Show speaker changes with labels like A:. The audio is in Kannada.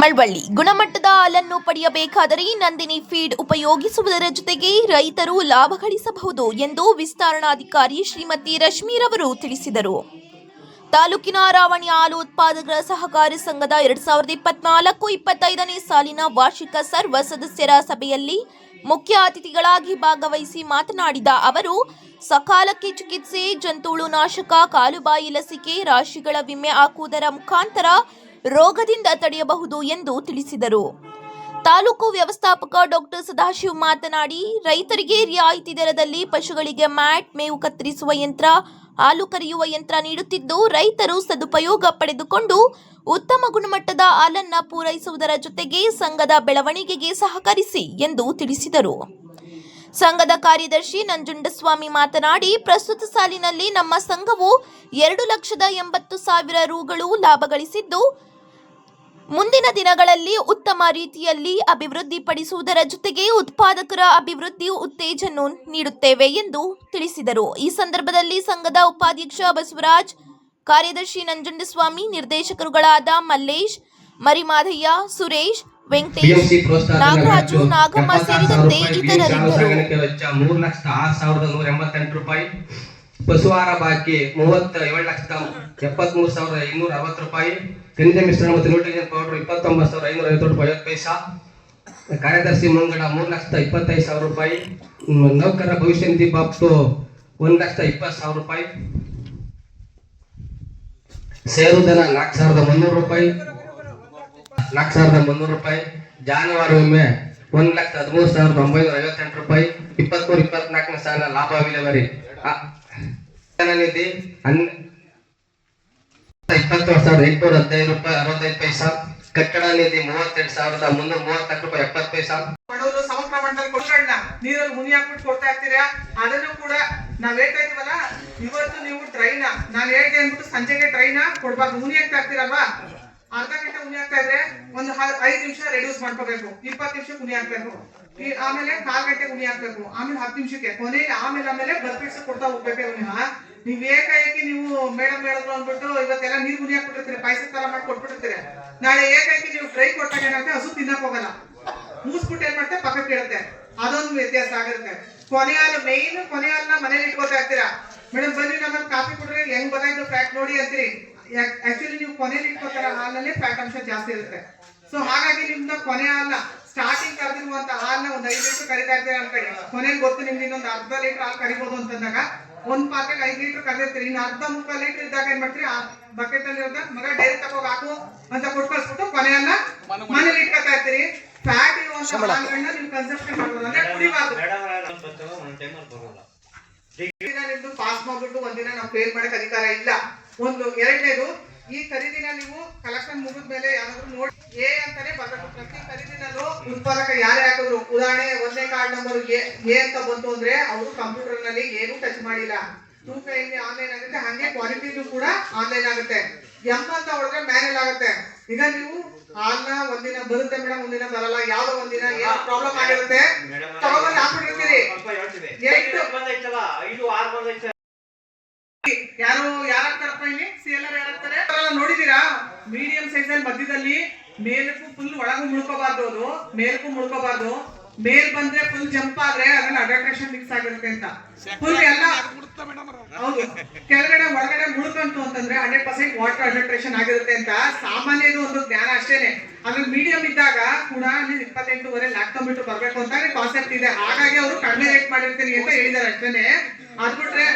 A: ಮಳವಳ್ಳಿ. ಗುಣಮಟ್ಟದ ಹಾಲನ್ನು ಪಡೆಯಬೇಕಾದರೆ ನಂದಿನಿ ಫೀಡ್ ಉಪಯೋಗಿಸುವುದರ ಜೊತೆಗೆ ರೈತರು ಲಾಭ ಗಳಿಸಬಹುದು ಎಂದು ವಿಸ್ತರಣಾಧಿಕಾರಿ ಶ್ರೀಮತಿ ರಶ್ಮೀರವರು ತಿಳಿಸಿದರು. ತಾಲೂಕಿನ ರಾವಣಿ ಹಾಲು ಉತ್ಪಾದಕರ ಸಹಕಾರಿ ಸಂಘದ ಎರಡ್ ಸಾವಿರದ ಇಪ್ಪತ್ನಾಲ್ಕು ಇಪ್ಪತ್ತೈದನೇ ಸಾಲಿನ ವಾರ್ಷಿಕ ಸರ್ವ ಸದಸ್ಯರ ಸಭೆಯಲ್ಲಿ ಮುಖ್ಯ ಅತಿಥಿಗಳಾಗಿ ಭಾಗವಹಿಸಿ ಮಾತನಾಡಿದ ಅವರು, ಸಕಾಲಕ್ಕೆ ಚಿಕಿತ್ಸೆ ಜಂತುಳು ನಾಶಕ ಕಾಲುಬಾಯಿ ಲಸಿಕೆ, ರಾಶಿಗಳ ವಿಮೆ ಹಾಕುವುದರ ಮುಖಾಂತರ ರೋಗದಿಂದ ತಡೆಯಬಹುದು ಎಂದು ತಿಳಿಸಿದರು. ತಾಲೂಕು ವ್ಯವಸ್ಥಾಪಕ ಡಾಕ್ಟರ್ ಸದಾಶಿವ್ ಮಾತನಾಡಿ, ರೈತರಿಗೆ ರಿಯಾಯಿತಿ ದರದಲ್ಲಿ ಪಶುಗಳಿಗೆ ಮ್ಯಾಟ್, ಮೇವು ಕತ್ತರಿಸುವ ಯಂತ್ರ, ಹಾಲು ಕರೆಯುವ ಯಂತ್ರ ನೀಡುತ್ತಿದ್ದು, ರೈತರು ಸದುಪಯೋಗ ಪಡೆದುಕೊಂಡು ಉತ್ತಮ ಗುಣಮಟ್ಟದ ಹಾಲನ್ನು ಪೂರೈಸುವುದರ ಜೊತೆಗೆ ಸಂಘದ ಬೆಳವಣಿಗೆಗೆ ಸಹಕರಿಸಿ ಎಂದು ತಿಳಿಸಿದರು. ಸಂಘದ ಕಾರ್ಯದರ್ಶಿ ನಂಜುಂಡಸ್ವಾಮಿ ಮಾತನಾಡಿ, ಪ್ರಸ್ತುತ ಸಾಲಿನಲ್ಲಿ ನಮ್ಮ ಸಂಘವು ಎರಡು ಲಕ್ಷದ ಎಂಬತ್ತು ಸಾವಿರ ರುಗಳು ಲಾಭ ಗಳಿಸಿದ್ದು ಮುಂದಿನ ದಿನಗಳಲ್ಲಿ ಉತ್ತಮ ರೀತಿಯಲ್ಲಿ ಅಭಿವೃದ್ಧಿಪಡಿಸುವುದರ ಜೊತೆಗೆ ಉತ್ಪಾದಕರ ಅಭಿವೃದ್ಧಿ ಉತ್ತೇಜನ ನೀಡುತ್ತೇವೆ ಎಂದು ತಿಳಿಸಿದರು. ಈ ಸಂದರ್ಭದಲ್ಲಿ ಸಂಘದ ಉಪಾಧ್ಯಕ್ಷ ಬಸವರಾಜ್ ಕಾರ್ಯದರ್ಶಿ ನಂಜುಂಡಸ್ವಾಮಿ ನಿರ್ದೇಶಕರುಗಳಾದ ಮಲ್ಲೇಶ್ ಮರಿಮಾಧಯ್ಯ ಸುರೇಶ್ ವೆಂಕಟೇಶ್ ನಾಗರಾಜು ನಾಗಮ್ಮ ಸೇರಿದಂತೆ ಇತರರಿದ್ದರು.
B: ಮೂರು ಲಕ್ಷದ ಪಶುಹಾರ ಬಾಕಿ ಮೂವತ್ತ ಏಳು ಲಕ್ಷದ ಎಪ್ಪತ್ಮೂರು ಸಾವಿರದ ಐನೂರ ಅರವತ್ತು ರೂಪಾಯಿ. ಖನಿಜ ಮಿಶ್ರಣ ಮತ್ತು ನ್ಯೂಟ್ರಿಷನ್ ಪೌಡರ್ ಇಪ್ಪತ್ತೊಂಬತ್ತು ಸಾವಿರದ ಐನೂರ ಐವತ್ತು ರೂಪಾಯಿ ಪೈಸಾ. ಕಾರ್ಯದರ್ಶಿ ಮುಂಗಡ ಮೂರು ಲಕ್ಷದ ಇಪ್ಪತ್ತೈದು ಸಾವಿರ ರೂಪಾಯಿ. ನೌಕರ ಭವಿಷ್ಯ ನಿಧಿ ಬಾಬ್ತು ಒಂದು ಲಕ್ಷದ ಇಪ್ಪತ್ತು ಸಾವಿರ ರೂಪಾಯಿ. ಸೇರುದನ ನಾಲ್ಕು ಸಾವಿರದ ಮುನ್ನೂರು ರೂಪಾಯಿ. ನಾಲ್ಕು ಸಾವಿರದ ಮುನ್ನೂರು ರೂಪಾಯಿ. ಜಾನುವಾರು ವಿಮೆ ಒಂದ್ ಲಕ್ಷ ಹದಿಮೂರು ಸಾವಿರದ ಒಂಬೈನೂರ ಐವತ್ತೆಂಟು ರೂಪಾಯಿ. ಇಪ್ಪತ್ಮೂರು, ಇಪ್ಪತ್ನಾಲ್ಕನೇ ಸಾಲ ಲಾಭ ವಿಲೇವರಿ ನಿಧಿ ಇಪ್ಪತ್ತು ಸಾವಿರದ ಎಂಟುನೂರ ಹದಿನೈದು ರೂಪಾಯಿ, ಅರವತ್ತೈದು ಪೈಸಾ. ಕಟ್ಟಡ ಮೂವತ್ತೆರಡು ಸಾವಿರದ ಮುನ್ನೂರ ಮೂವತ್ನಾಲ್ಕು ರೂಪಾಯಿ ಎಪ್ಪತ್ತು ಪೈಸಾ.
C: ಬಡವರು ಸಮ ಪ್ರಮಾಣದಲ್ಲಿ ಕೊಡ್ಗಳನ್ನ ನೀರಲ್ಲಿ ಮುನಿ ಹಾಕ್ಬಿಟ್ಟು ಕೊಡ್ತಾ ಇರ್ತೀರಾ? ಅದನ್ನು ಕೂಡ ನಾವ್ ಹೇಳ್ತಾ ಇದೀವಲ್ಲ ಇವತ್ತು ನೀವು ಟ್ರೈನ ನಾನು ಹೇಳ್ದೆ ಅಂದ್ಬಿಟ್ಟು ಸಂಜೆಗೆ ಟ್ರೈನ ಕೊಡ್ಬಾರ್ದು. ಮುನಿ ಹಾಕ್ತಾ ಇರ್ತೀರಲ್ವಾ? ಅರ್ಧ ಗಂಟೆ ಮುನಿ ಹಾಕ್ತಾ ಇದ್ರೆ ಒಂದು ಐದು ನಿಮಿಷ ರೆಡ್ಯೂಸ್ ಮಾಡ್ಕೋಬೇಕು. ಇಪ್ಪತ್ತು ನಿಮಿಷ ಮುನಿ ಹಾಕ್ಬೇಕು. ಆಮೇಲೆ ಕಾಲ್ ಗಂಟೆ ಮುನಿ ಹಾಕ್ಬೇಕು. ಆಮೇಲೆ ಹತ್ತು ನಿಮಿಷಕ್ಕೆ. ಕೊನೆ ಆಮೇಲೆ ಆಮೇಲೆ ಬರ್ಪಿಡ್ಸ್ ಕೊಡ್ತಾ ಹೋಗ್ಬೇಕೆ ವಿನಃ ನೀವ್ ಏಕಾಏಕಿ ನೀವು ಮೇಡಮ್ ಹೇಳಿದ್ರು ಅಂದ್ಬಿಟ್ಟು ಇವತ್ತೆಲ್ಲ ನೀರ್ ಮುನಿ ಹಾಕ್ಬಿಟ್ಟಿರ್ತೀರಿ, ಪಾಯಸ ತರ ಮಾಡಿ ಕೊಟ್ಬಿಟ್ಟಿರ್ತೀರಿ. ನಾಳೆ ಏಕಾಏಕಿ ನೀವು ಡ್ರೈ ಕೊಟ್ಟಾಗ ಏನಾಗುತ್ತೆ? ಹಸು ತಿನ್ನಕ್ ಹೋಗಲ್ಲ. ಮೂಸ್ಬಿಟ್ಟು ಏನ್ ಮಾಡ್ತಾರೆ? ಪಕ್ಕಕ್ಕೆ ಇಡುತ್ತೆ. ಅದೊಂದು ವ್ಯತ್ಯಾಸ ಆಗಿರುತ್ತೆ. ಕೊನೆ ಹಾಲು ಕೊನೆಯ ಕೊನೆ ಹಾಲನ್ನ ಮನೇಲಿ ಇಟ್ಕೋತಾ ಇರ್ತೀರಾ? ಮೇಡಮ್ ಬನ್ನಿ, ನಮ್ಮಲ್ಲಿ ಕಾಫಿ ಕುಡ್ರಿ. ಹೆಂಗ್ ಬದಾಯ್ತು ಫ್ಯಾಟ್ ನೋಡಿ ಅಂತೀರಿ. ಆಕ್ಚುಲಿ ನೀವು ಕೊನೆಯಲ್ಲಿ ಇಟ್ಕೋತಾರ ಹಾಲಲ್ಲಿ ಫ್ಯಾಟ್ ಅಂಶ ಜಾಸ್ತಿ ಇರುತ್ತೆ. ಸೊ ಹಾಗಾಗಿ ನಿಮ್ದು ಕೊನೆ ಹಾಲ ಸ್ಟಾರ್ಟಿಂಗ್ ಕರೆದಿರುವಂತ ಹಾಲನ್ನ ಒಂದ್ ಐದು ಲೀಟರ್ ಕರಿತಾ ಇರ್ತೀರ ಅನ್ಕೊಳ್ಳಿ ಕೊನೆಗೆ ಗೊತ್ತು ನಿಮ್ಗೆ ಇನ್ನೊಂದು ಅರ್ಧ ಲೀಟರ್ ಹಾಲು ಕರಿಬಹುದು ಅಂತಂದಾಗ ಒಂದ್ ಪಾತ್ರೆಗೆ ಐದ್ ಲೀಟರ್ ಕರೆದಿರ್ತೀರಿ. ಇನ್ನು ಅರ್ಧ ಮುಕ್ಕಾಲ್ ಲೀಟರ್ ಇದ್ದಾಗ ಏನ್ ಮಾಡ್ತೀರಿ? ಆ ಬಕೆಟ್ ಅಲ್ಲಿ ಇರೋದ ಮಗ ಡೈರಿ ತಗೋಗ್ ಹಾಕು ಅಂತ ಕೊಟ್ ಕಳ್ಸ್ಬಿಟ್ಟು ಕೊನೆಯನ್ನ ಮನೇಲಿ ಇಟ್ಕೊತಾ ಇರ್ತೀರಿ. ಫ್ಯಾಟ್ ಇರುವಂತ ಹಾಲುಗಳನ್ನ ನೀವು ಕನ್ಸಂಪ್ಷನ್ ಮಾಡ್ಬೋದು. ಅಂದ್ರೆ ಕುಡಿಬಾರ್ದು. ದಿನ ನಿಮ್ದು ಪಾಸ್ ಮಾಡ್ಬಿಟ್ಟು ಒಂದಿನ ನಾವು ಫೇಲ್ ಮಾಡಕ್ ಅಧಿಕಾರ ಇಲ್ಲ. ಒಂದು ಎರಡನೇದು ಈ ಖರೀದಿನ ನೀವು ಕಲೆಕ್ಷನ್ ಮುಗಿದ ಮೇಲೆ ಯಾರಾದ್ರೂ ನೋಡಿ ಏ ಅಂತಾನೆ ಬರ್ಬೇಕು. ಪ್ರತಿ ಖರೀದಿನಲ್ಲೂ ಉತ್ಪಾದಕ ಯಾರೇ ಹಾಕಿದ್ರು? ಉದಾಹರಣೆ ಒಂದೇ ಕಾರ್ಡ್ ನಂಬರ್ ಎ ಅಂತ ಬಂತು ಅಂದ್ರೆ ಅವರು ಕಂಪ್ಯೂಟರ್ನಲ್ಲಿ ಏನು ಟಚ್ ಮಾಡಿಲ್ಲ. ತೂಕ ಇಲ್ಲಿ ಆನ್ಲೈನ್ ಆಗುತ್ತೆ ಹಂಗೆ ಕ್ವಾಲಿಟಿನೂ ಕೂಡ ಆನ್ಲೈನ್ ಆಗುತ್ತೆ. ಎಂ ಅಂತ ಒಳಗೆ ಮ್ಯಾನ್ಯಲ್ ಆಗುತ್ತೆ. ಈಗ ನೀವು ಹಾಲ್ನ ಒಂದಿನ ಬರುತ್ತೆ ಮೇಡಮ್ ಒಂದಿನ ಬರಲ್ಲ. ಯಾವ್ದೋ ಒಂದಿನ ಏನೋ ಪ್ರಾಬ್ಲಮ್ ಆಗಿರುತ್ತೆ. ತಗೊಂಡ್ಬಂದು ಹಾಕ್ಬಿಟ್ಟಿರ್ತೀರಿ ಯಾರು ಯಾರಾಗ್ತಾರಪ್ಪ ಇಲ್ಲಿ? ಸಿ ಎಲ್ ಆರ್ ಯಾರಾಗ್ತಾರೆ ನೋಡಿದೀರಾ ಮೀಡಿಯಂ ಸೈಜ್ ಅಲ್ಲಿ ಮಧ್ಯದಲ್ಲಿ ಮೇಲಕ್ಕೂ ಫುಲ್ ಒಳಗೂ ಮುಳ್ಕೋಬಾರ್ದು ಅದು. ಮೇಲಕ್ಕೂ ಮುಳ್ಕೋಬಾರ್ದು. ಮೇಲ್ ಬಂದ್ರೆ ಫುಲ್ ಜಂಪ್ ಆದ್ರೆ ಅದ್ರಲ್ಲಿ ಅಡಾಪ್ಟೇಷನ್ ಮಿಕ್ಸ್ ಆಗಿರುತ್ತೆ ಅಂತ. ಫುಲ್ ಎಲ್ಲ ಹೌದು. ಕೆಳಗಡೆ ಒಳಗಡೆ ಮುಳ್ಕಂತು ಅಂತಂದ್ರೆ ಹಂಡ್ರೆಡ್ ಪರ್ಸೆಂಟ್ ವಾಟರ್ ಅಡಾಪ್ಟೇಷನ್ ಆಗಿರುತ್ತೆ ಅಂತ. ಸಾಮಾನ್ಯದು ಒಂದು ಜ್ಞಾನ ಅಷ್ಟೇನೆ. ಅದ್ರಲ್ಲಿ ಮೀಡಿಯಂ ಇದ್ದಾಗ ಕೂಡ ಅಲ್ಲಿ ಲ್ಯಾಕ್ ಲ್ಯಾಕ್ಟೋಮೀಟರ್ ಬರ್ಬೇಕು ಅಂತ ಕಾನ್ಸೆಪ್ಟ್ ಇದೆ. ಹಾಗಾಗಿ ಅವರು ಕಡಿಮೆ ರೇಟ್ ಮಾಡಿರ್ತೀನಿ ಅಂತ ಹೇಳಿದಾರೆ ಅಷ್ಟೇನೆ. ಅದ್ಬಿಟ್ರೆ